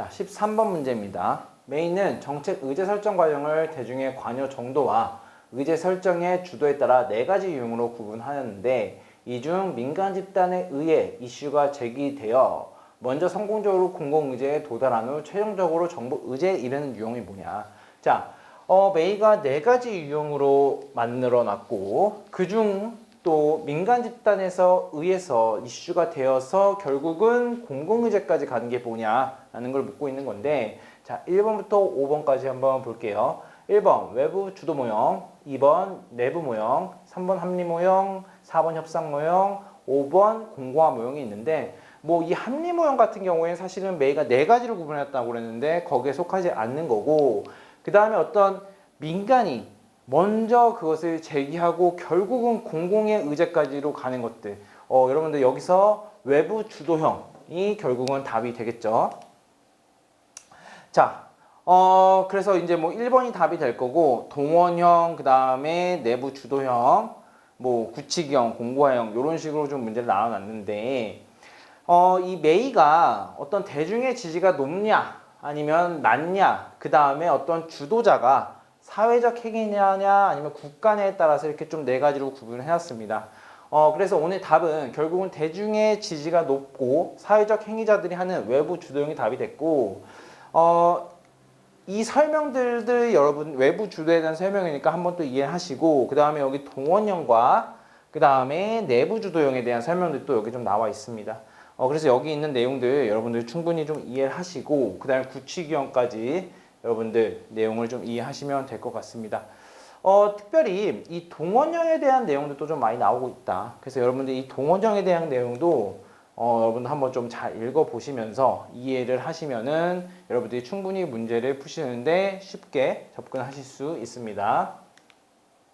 자, 13번 문제입니다. 메인은 정책 의제 설정 과정을 대중의 관여 정도와 의제 설정의 주도에 따라 네 가지 유형으로 구분하였는데 이 중 민간 집단에 의해 이슈가 제기되어 먼저 성공적으로 공공 의제에 도달한 후 최종적으로 정부 의제에 이르는 유형이 뭐냐? 자, 어, 메이가 네 가지 유형으로 만들어 놨고 그중 또 민간 집단에서 의해서 이슈가 되어서 결국은 공공의제까지 가는 게 뭐냐라는 걸 묻고 있는 건데 자 1번부터 5번까지 한번 볼게요. 1번 외부 주도 모형. 2번 내부 모형. 3번 합리 모형. 4번 협상 모형. 5번 공고화 모형이 있는데 뭐 이 합리 모형 같은 경우에는 사실은 메이가 네 가지로 구분했다고 그랬는데 거기에 속하지 않는 거고 그 다음에 어떤 민간이 먼저 그것을 제기하고 결국은 공공의 의제까지로 가는 것들. 어, 여러분들 여기서 외부 주도형이 결국은 답이 되겠죠. 자, 어, 그래서 이제 뭐 1번이 답이 될 거고, 동원형, 그 다음에 내부 주도형, 뭐 구치형, 공고화형, 이런 식으로 좀 문제를 나눠놨는데, 어, 이 메이가 어떤 대중의 지지가 높냐, 아니면 낮냐, 그 다음에 어떤 주도자가 사회적 행위냐냐, 아니면 국가냐에 따라서 이렇게 좀 네 가지로 구분을 해놨습니다. 어, 그래서 오늘 답은 결국은 대중의 지지가 높고 사회적 행위자들이 하는 외부 주도형이 답이 됐고, 어, 이 설명들들 여러분 외부 주도에 대한 설명이니까 한번 또 이해하시고 그 다음에 여기 동원형과 그 다음에 내부 주도형에 대한 설명들이 또 여기 좀 나와 있습니다. 어, 그래서 여기 있는 내용들 여러분들 충분히 좀 이해를 하시고 그 다음에 구치기형까지 여러분들 내용을 좀 이해하시면 될 것 같습니다. 어, 특별히 이 동원형에 대한 내용들도 좀 많이 나오고 있다. 그래서 여러분들 이 동원형에 대한 내용도 어, 여러분 한번 좀 잘 읽어보시면서 이해를 하시면은 여러분들이 충분히 문제를 푸시는데 쉽게 접근하실 수 있습니다.